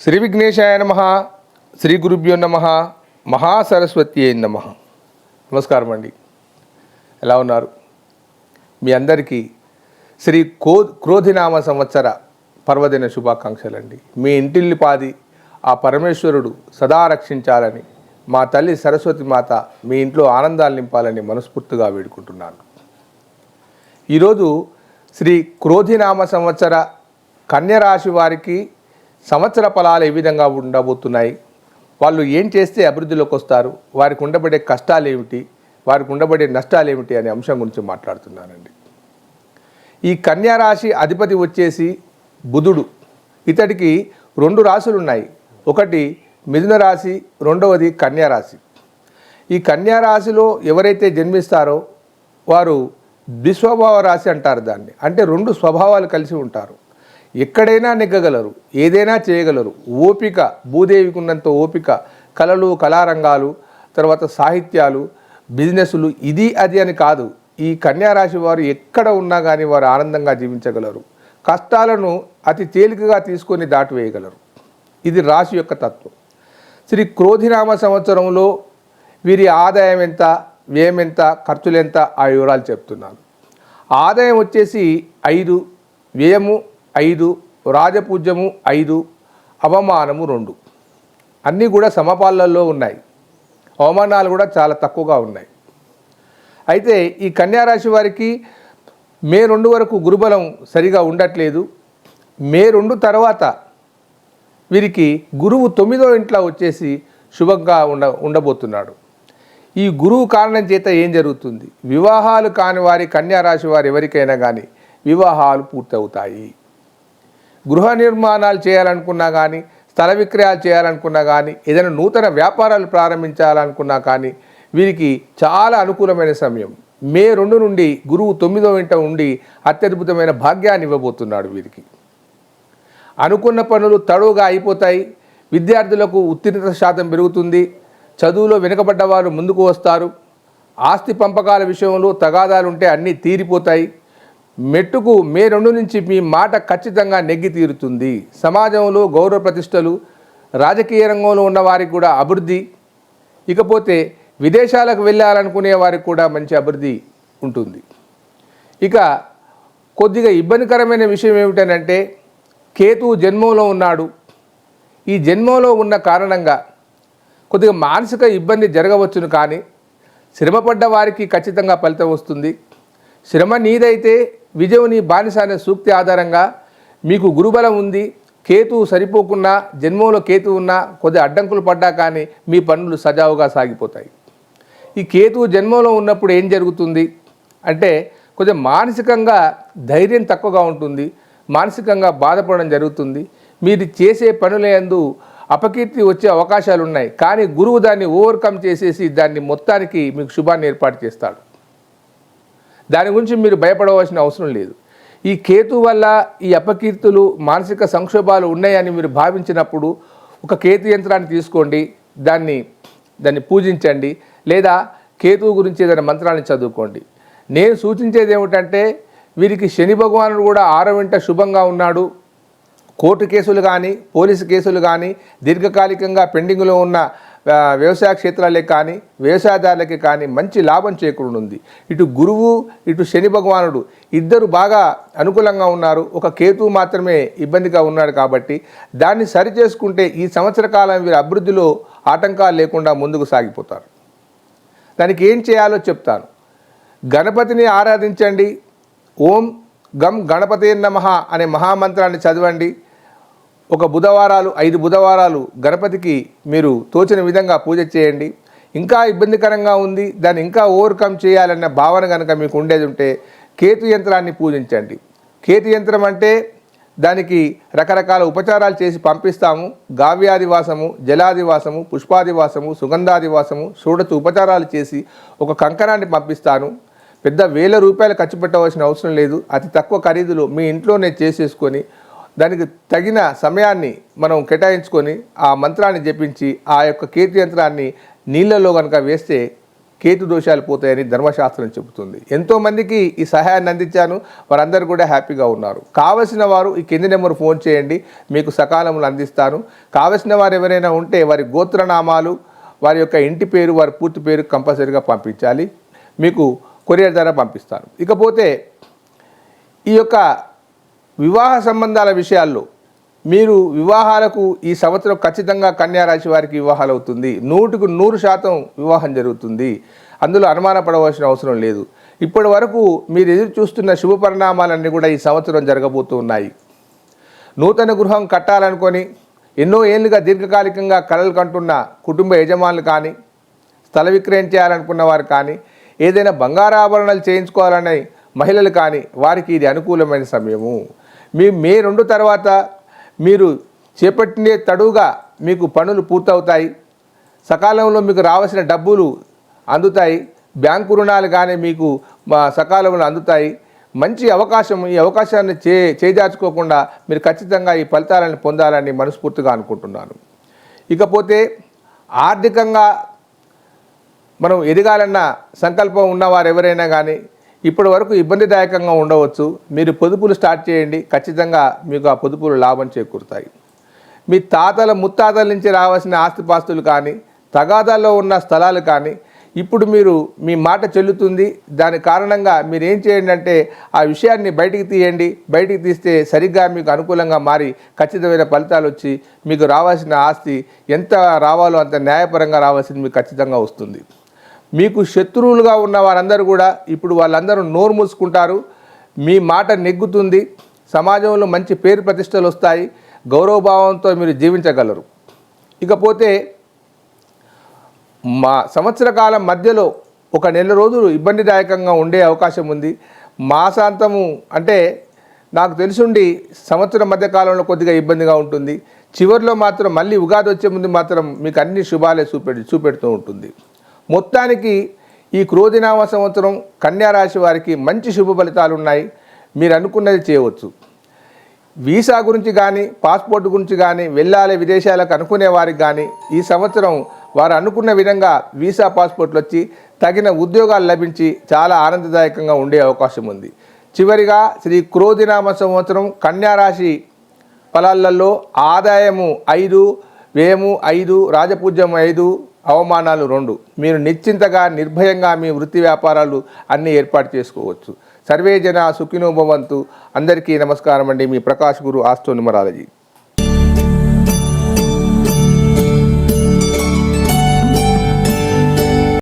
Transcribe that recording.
శ్రీ విఘ్నేశాయ నమ శ్రీ గురుభ్యో నమ మహాసరస్వతి అయిన నమ. నమస్కారం అండి. ఎలా ఉన్నారు? మీ అందరికీ శ్రీ క్రో క్రోధినామ సంవత్సర పర్వదిన శుభాకాంక్షలండి. మీ ఇంటిల్లి పాది ఆ పరమేశ్వరుడు సదా రక్షించాలని మా తల్లి సరస్వతి మాత మీ ఇంట్లో ఆనందాలు నింపాలని మనస్ఫూర్తిగా వేడుకుంటున్నాను. ఈరోజు శ్రీ క్రోధినామ సంవత్సర కన్యరాశి వారికి సంవత్సర ఫలాలు ఏ విధంగా ఉండబోతున్నాయి? వాళ్ళు ఏం చేస్తే అభివృద్ధిలోకి వస్తారు? వారికి ఉండబడే కష్టాలు ఏమిటి? వారికి ఉండబడే నష్టాలు ఏమిటి అనే అంశం గురించి మాట్లాడుతున్నానండి. ఈ కన్యారాశి అధిపతి వచ్చేసి బుధుడు. ఇతడికి రెండు రాశులు ఉన్నాయి. ఒకటి మిథున రాశి రెండవది కన్యారాశి ఈ కన్యారాశిలో ఎవరైతే జన్మిస్తారో వారు ద్విస్వభావ రాశి అంటారు దాన్ని. అంటే రెండు స్వభావాలు కలిసి ఉంటారు. ఎక్కడైనా నెగ్గగలరు ఏదైనా చేయగలరు. ఓపిక భూదేవికి ఉన్నంత ఓపిక కళలు కళారంగాలు తర్వాత సాహిత్యాలు బిజినెస్లు ఇది అది అని కాదు. ఈ కన్యా రాశి వారు ఎక్కడ ఉన్నా కానీ వారు ఆనందంగా జీవించగలరు. కష్టాలను అతి తేలికగా తీసుకొని దాటివేయగలరు. ఇది రాశి యొక్క తత్వం. శ్రీ క్రోధినామ సంవత్సరంలో వీరి ఆదాయం ఎంత వ్యయం ఎంత ఖర్చులు ఎంత ఆ వివరాలు చెప్తున్నాను. ఆదాయం వచ్చేసి ఐదు వ్యయము ఐదు రాజపూజ్యము ఐదు అవమానము రెండు. అన్నీ కూడా సమపాలల్లో ఉన్నాయి. అవమానాలు కూడా చాలా తక్కువగా ఉన్నాయి. అయితే ఈ కన్యారాశి వారికి మే రెండు వరకు గురుబలం సరిగా ఉండట్లేదు. మే రెండు తర్వాత వీరికి గురువు తొమ్మిదో ఇంట్లో వచ్చేసి శుభంగా ఉండ ఉండబోతున్నాడు. ఈ గురువు కారణం చేత ఏం జరుగుతుంది? వివాహాలు కాని వారి కన్యారాశి వారు ఎవరికైనా కానీ వివాహాలు పూర్తవుతాయి. గృహ నిర్మాణాలు చేయాలనుకున్నా కానీ స్థల విక్రయాలు చేయాలనుకున్నా కానీ ఏదైనా నూతన వ్యాపారాలు ప్రారంభించాలనుకున్నా కానీ వీరికి చాలా అనుకూలమైన సమయం. మే రెండు నుండి గురువు తొమ్మిదో ఇంట ఉండి అత్యద్భుతమైన భాగ్యాన్ని ఇవ్వబోతున్నాడు వీరికి. అనుకున్న పనులు తడువుగా అయిపోతాయి. విద్యార్థులకు ఉత్తీర్ణత శాతం పెరుగుతుంది. చదువులో వెనుకబడ్డ వారు ముందుకు వస్తారు. ఆస్తి పంపకాల విషయంలో తగాదాలు ఉంటే అన్నీ తీరిపోతాయి. మెట్టుకు మే రెండు నుంచి మీ మాట ఖచ్చితంగా నెగ్గి తీరుతుంది. సమాజంలో గౌరవ ప్రతిష్టలు రాజకీయ రంగంలో ఉన్న వారికి కూడా అభివృద్ధి ఇకపోతే విదేశాలకు వెళ్ళాలనుకునే వారికి కూడా మంచి అభివృద్ధి ఉంటుంది. ఇక కొద్దిగా ఇబ్బందికరమైన విషయం ఏమిటనంటే కేతు జన్మంలో ఉన్నాడు. ఈ జన్మంలో ఉన్న కారణంగా కొద్దిగా మానసిక ఇబ్బంది జరగవచ్చును కానీ శ్రమపడ్డ వారికి ఖచ్చితంగా ఫలితం వస్తుంది. శ్రమ నీదైతే విజయుని నీ బానిస అనే సూక్తి ఆధారంగా మీకు గురుబలం ఉంది కేతు సరిపోకున్నా జన్మంలో కేతు ఉన్నా కొద్ది అడ్డంకులు పడ్డా కానీ మీ పనులు సజావుగా సాగిపోతాయి. ఈ కేతు జన్మంలో ఉన్నప్పుడు ఏం జరుగుతుంది అంటే కొంచెం మానసికంగా ధైర్యం తక్కువగా ఉంటుంది మానసికంగా బాధపడడం జరుగుతుంది. మీరు చేసే పనులందు అపకీర్తి వచ్చే అవకాశాలు ఉన్నాయి కానీ గురువు దాన్ని ఓవర్కమ్ చేసేసి దాన్ని మొత్తానికి మీకు శుభాన్ని ఏర్పాటు చేస్తాడు. దాని గురించి మీరు భయపడవలసిన అవసరం లేదు. ఈ కేతు వల్ల ఈ అపకీర్తులు మానసిక సంక్షోభాలు ఉన్నాయని మీరు భావించినప్పుడు ఒక కేతు యంత్రాన్ని తీసుకోండి దాన్ని దాన్ని పూజించండి లేదా కేతువు గురించి ఏదైనా మంత్రాన్ని చదువుకోండి. నేను సూచించేది ఏమిటంటే వీరికి శని భగవానుడు కూడా ఆరవింట శుభంగా ఉన్నాడు. కోర్టు కేసులు కానీ పోలీసు కేసులు కానీ దీర్ఘకాలికంగా పెండింగ్లో ఉన్న వ్యవసాయ క్షేత్రాలకి కానీ వ్యవసాయదారులకి కానీ మంచి లాభం చేకూరునుంది. ఇటు గురువు ఇటు శని భగవానుడు ఇద్దరు బాగా అనుకూలంగా ఉన్నారు. ఒక కేతువు మాత్రమే ఇబ్బందిగా ఉన్నాడు కాబట్టి దాన్ని సరి చేసుకుంటే ఈ సంవత్సర కాలం వీరి అభివృద్ధిలో ఆటంకాలు లేకుండా ముందుకు సాగిపోతారు. దానికి ఏం చేయాలో చెప్తాను. గణపతిని ఆరాధించండి. ఓం గం గణపతి నమ అనే మహామంత్రాన్ని చదవండి. ఒక బుధవారాలు ఐదు బుధవారాలు గణపతికి మీరు తోచిన విధంగా పూజ చేయండి. ఇంకా ఇబ్బందికరంగా ఉంది దాన్ని ఇంకా ఓవర్కమ్ చేయాలన్న భావన కనుక మీకు ఉండేది ఉంటే కేతు యంత్రాన్ని పూజించండి. కేతు యంత్రం అంటే దానికి రకరకాల ఉపచారాలు చేసి పంపిస్తాము. గావ్యాదివాసము జలాదివాసము పుష్పాదివాసము సుగంధాదివాసము షోడచు ఉపచారాలు చేసి ఒక కంకణాన్ని పంపిస్తాను. పెద్ద వేల రూపాయలు ఖర్చు పెట్టవలసిన అవసరం లేదు. అతి తక్కువ ఖరీదులో మీ ఇంట్లోనే చేసేసుకొని దానికి తగిన సమయాన్ని మనం కేటాయించుకొని ఆ మంత్రాన్ని జపించి ఆ యొక్క కేతు యంత్రాన్ని నీళ్ళలో కనుక వేస్తే కేతు దోషాలు పోతాయని ధర్మశాస్త్రం చెబుతుంది. ఎంతోమందికి ఈ సహాయాన్ని అందించాను. వారందరూ కూడా హ్యాపీగా ఉన్నారు. కావలసిన వారు ఈ కింది నెంబర్ ఫోన్ చేయండి. మీకు సకాలంలో అందిస్తాను. కావలసిన వారు ఎవరైనా ఉంటే వారి గోత్రనామాలు వారి యొక్క ఇంటి పేరు వారి పూర్తి పేరు కంపల్సరీగా పంపించాలి. మీకు కొరియర్ ద్వారా పంపిస్తాను. ఇకపోతే ఈ యొక్క వివాహ సంబంధాల విషయాల్లో మీరు వివాహాలకు ఈ సంవత్సరం ఖచ్చితంగా కన్యారాశి వారికి వివాహాలు అవుతుంది నూటికి నూరు శాతం వివాహం జరుగుతుంది. అందులో అనుమానపడవలసిన అవసరం లేదు. ఇప్పటి వరకు మీరు ఎదురు చూస్తున్న శుభ పరిణామాలన్నీ కూడా ఈ సంవత్సరం జరగబోతున్నాయి నూతన గృహం కట్టాలనుకొని ఎన్నో ఏళ్ళుగా దీర్ఘకాలికంగా కలలు కంటున్న కుటుంబ యజమానులు కానీ స్థల విక్రయం చేయాలనుకున్న వారు కానీ ఏదైనా బంగారాభరణాలు చేయించుకోవాలనే మహిళలు కానీ వారికి ఇది అనుకూలమైన సమయము. మీ మే రెండు తర్వాత మీరు చేపట్టినే తడువుగా మీకు పనులు పూర్తవుతాయి. సకాలంలో మీకు రావాల్సిన డబ్బులు అందుతాయి. బ్యాంకు రుణాలు కానీ మీకు మా సకాలంలో అందుతాయి. మంచి అవకాశం ఈ అవకాశాన్ని చే చేజార్చుకోకుండా మీరు ఖచ్చితంగా ఈ ఫలితాలను పొందాలని మనస్ఫూర్తిగా అనుకుంటున్నాను. ఇకపోతే ఆర్థికంగా మనం ఎదగాలన్న సంకల్పం ఉన్నవారు ఎవరైనా కానీ ఇప్పటి వరకు ఇబ్బందిదాయకంగా ఉండవచ్చు. మీరు పొదుపులు స్టార్ట్ చేయండి. ఖచ్చితంగా మీకు ఆ పొదుపులు లాభం చేకూరుతాయి. మీ తాతల ముత్తాతల నుంచి రావాల్సిన ఆస్తిపాస్తులు కానీ తగాదాల్లో ఉన్న స్థలాలు కానీ ఇప్పుడు మీరు మీ మాట చెల్లుతుంది. దాని కారణంగా మీరు ఏం చేయండి అంటే ఆ విషయాన్ని బయటికి తీయండి. బయటికి తీస్తే సరిగ్గా మీకు అనుకూలంగా మారి ఖచ్చితమైన ఫలితాలు వచ్చి మీకు రావాల్సిన ఆస్తి ఎంత రావాలో అంత న్యాయపరంగా రావాల్సింది మీకు ఖచ్చితంగా వస్తుంది. మీకు శత్రువులుగా ఉన్న వారందరూ కూడా ఇప్పుడు వాళ్ళందరూ నోరు మూసుకుంటారు. మీ మాట నెగ్గుతుంది. సమాజంలో మంచి పేరు ప్రతిష్టలు వస్తాయి. గౌరవభావంతో మీరు జీవించగలరు. ఇకపోతే మా సంవత్సర కాలం మధ్యలో ఒక నెల రోజులు ఇబ్బందిదాయకంగా ఉండే అవకాశం ఉంది. మాసాంతము అంటే నాకు తెలుసుండి సంవత్సరం మధ్య కాలంలో కొద్దిగా ఇబ్బందిగా ఉంటుంది. చివరిలో మాత్రం మళ్ళీ ఉగాది వచ్చే ముందు మాత్రం మీకు అన్ని శుభాలే చూపెడు చూపెడుతూ ఉంటుంది. మొత్తానికి ఈ క్రోధినామ సంవత్సరం కన్యారాశి వారికి మంచి శుభ ఫలితాలు ఉన్నాయి. మీరు అనుకున్నది చేయవచ్చు. వీసా గురించి కానీ పాస్పోర్ట్ గురించి కానీ వెళ్ళాలి విదేశాలకు అనుకునే వారికి కానీ ఈ సంవత్సరం వారు అనుకున్న విధంగా వీసా పాస్పోర్ట్లు వచ్చి తగిన ఉద్యోగాలు లభించి చాలా ఆనందదాయకంగా ఉండే అవకాశం ఉంది. చివరిగా శ్రీ క్రోధినామ సంవత్సరం కన్యారాశి ఫలాలలో ఆదాయము ఐదు వ్యయము ఐదు రాజపూజ్యం ఐదు అవమానాలు రెండు. మీరు నిశ్చింతగా నిర్భయంగా మీ వృత్తి వ్యాపారాలు అన్నీ ఏర్పాటు చేసుకోవచ్చు. సర్వే జన సుఖినోభవంతు అందరికీ నమస్కారం అండి మీ ప్రకాష్ గురు ఆస్ట్రో న్యూమరాలజీ